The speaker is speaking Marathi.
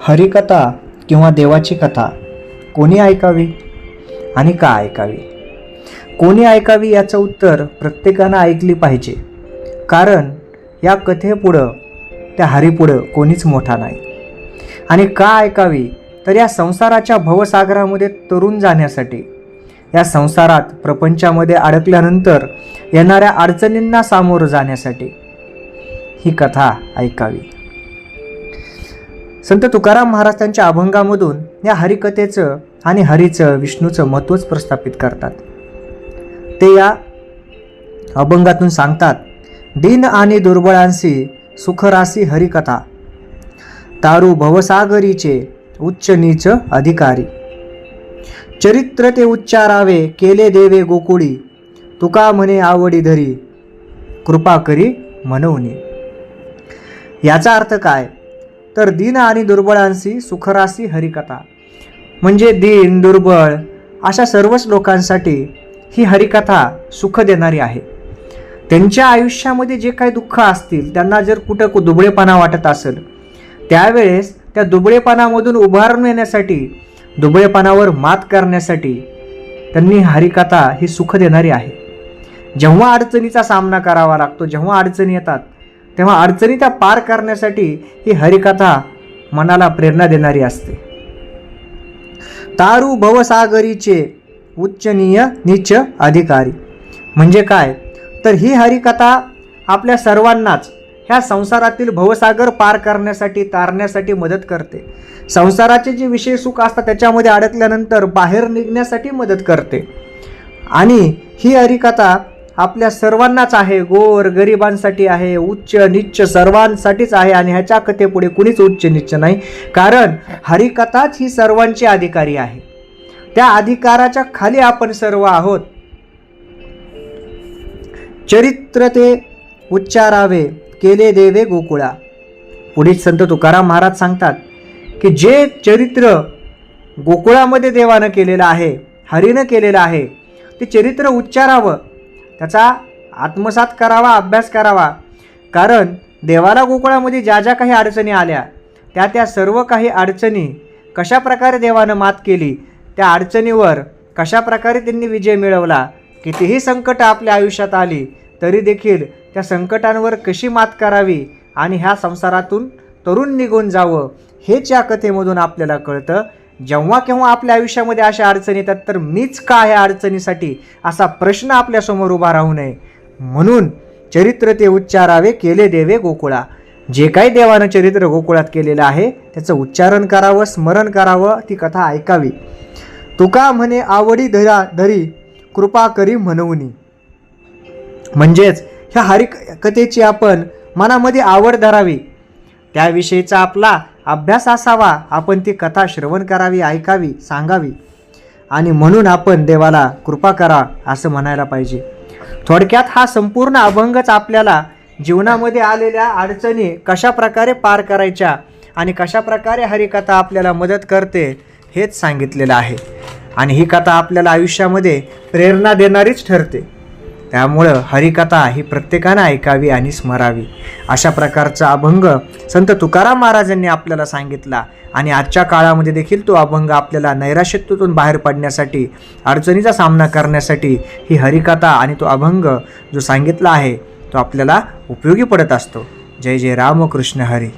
हरिकथा किंवा देवाची कथा कोणी ऐकावी आणि का ऐकावी? कोणी ऐकावी याचं उत्तर प्रत्येकानं ऐकली पाहिजे. कारण या कथेपुढं त्या हरीपुढं कोणीच मोठा नाही. आणि का ऐकावी? तर या संसाराच्या भवसागरामध्ये तरुण जाण्यासाठी. या संसारात प्रपंचामध्ये अडकल्यानंतर येणाऱ्या अडचणींना सामोरं जाण्यासाठी ही कथा ऐकावी. संत तुकाराम महाराज त्यांच्या अभंगामधून या हरिकथेचं आणि हरीचं विष्णूचं महत्त्वच प्रस्थापित करतात. ते या अभंगातून सांगतात दिन आणि दुर्बळांशी सुखरासी हरिकथा तारू भवसागरीचे उच्च नीच अधिकारी. चरित्र ते उच्चारावे केले देवे गोकुळी तुका म्हणे आवडी धरी कृपा करी म्हणवणी याचा अर्थ काय? तर दीन आणि दुर्बळांशी सुखरासी हरिकथा. म्हणजे दीन दुर्बळ अशा सर्वच लोकांसाठी ही हरिकथा सुख देणारी आहे. त्यांच्या आयुष्यामध्ये जे काही दुःख असतील त्यांना जर कुठं कु- दुबळेपणा वाटत असेल त्यावेळेस त्या दुबळेपणामधून उभारून येण्यासाठी दुबळेपणावर मात करण्यासाठी त्यांनी हरिकथा ही सुख देणारी आहे. जेव्हा अडचणीचा सामना करावा लागतो जेव्हा अडचणी येतात तेव्हा अडचणी त्या पार करण्यासाठी ही हरिकथा मनाला प्रेरणा देणारी असते. तारू भवसागरीचे उच्चनीय नीच अधिकारी. म्हणजे काय? तर ही हरिकथा आपल्या सर्वांनाच ह्या संसारातील भवसागर पार करण्यासाठी तारण्यासाठी मदत करते. संसाराचे जे विषय सुख असतात त्याच्यामध्ये अडकल्यानंतर बाहेर निघण्यासाठी मदत करते. आणि ही हरिकथा आपल्या सर्वांनाच आहे गोर गरिबांसाठी आहे उच्च निच्च सर्वांसाठीच आहे आणि ह्याच्या कथेपुढे कुणीच उच्च निच्च नाही. कारण हरिकथाच ही सर्वांची अधिकारी आहे. त्या अधिकाराच्या खाली आपण सर्व आहोत. चरित्र ते उच्चारावे केले देवे गोकुळा. पुढील संत तुकाराम महाराज सांगतात की जे चरित्र गोकुळामध्ये देवानं केलेलं आहे हरीनं केलेलं आहे ते चरित्र उच्चारावं. त्याचा आत्मसात करावा अभ्यास करावा. कारण देवाला गोकुळामध्ये ज्या ज्या काही अडचणी आल्या त्या त्या सर्व काही अडचणी कशा प्रकारे देवानं मात केली त्या अडचणीवर कशा प्रकारे त्यांनी विजय मिळवला कितीही संकटं आपल्या आयुष्यात आली तरी देखील त्या संकटांवर कशी मात करावी आणि ह्या संसारातून तरुण निघून जावं हेच या कथेमधून आपल्याला कळतं. जेव्हा केव्हा आपल्या आयुष्यामध्ये अशा अडचणी येतात तर मीच का ह्या अडचणीसाठी असा प्रश्न आपल्यासमोर उभा राहू नये? म्हणून चरित्र ते उच्चारावे केले देवे गोकुळा. जे काही देवानं चरित्र गोकुळात केलेलं आहे त्याचं उच्चारण करावं स्मरण करावं ती कथा ऐकावी. तुका म्हणे आवडी धरा धरी कृपा करी म्हणवणी म्हणजेच ह्या हरिक कथेची आपण मनामध्ये आवड धरावी. त्याविषयीचा आपला अभ्यास असावा आपण ती कथा श्रवण करावी ऐकावी सांगावी. आणि म्हणून आपण देवाला कृपा करा असं म्हणायला पाहिजे. थोडक्यात हा संपूर्ण अभंगच आपल्याला जीवनामध्ये आलेल्या अडचणी कशा प्रकारे पार करायच्या आणि कशा प्रकारे हरिकथा आपल्याला मदत करते हेच सांगितलेलं आहे. आणि ही कथा आपल्याला आयुष्यामध्ये प्रेरणा देणारीच ठरते. त्यामुळं हरिकथा ही प्रत्येकानं ऐकावी आणि स्मरावी. अशा प्रकारचा अभंग संत तुकाराम महाराजांनी आपल्याला सांगितला आणि आजच्या काळामध्ये देखील तो अभंग आपल्याला नैराश्यत्वातून बाहेर पडण्यासाठी अडचणीचा सामना करण्यासाठी ही हरिकथा आणि तो अभंग जो सांगितला आहे तो आपल्याला उपयोगी पडत असतो. जय जय रामकृष्ण हरी.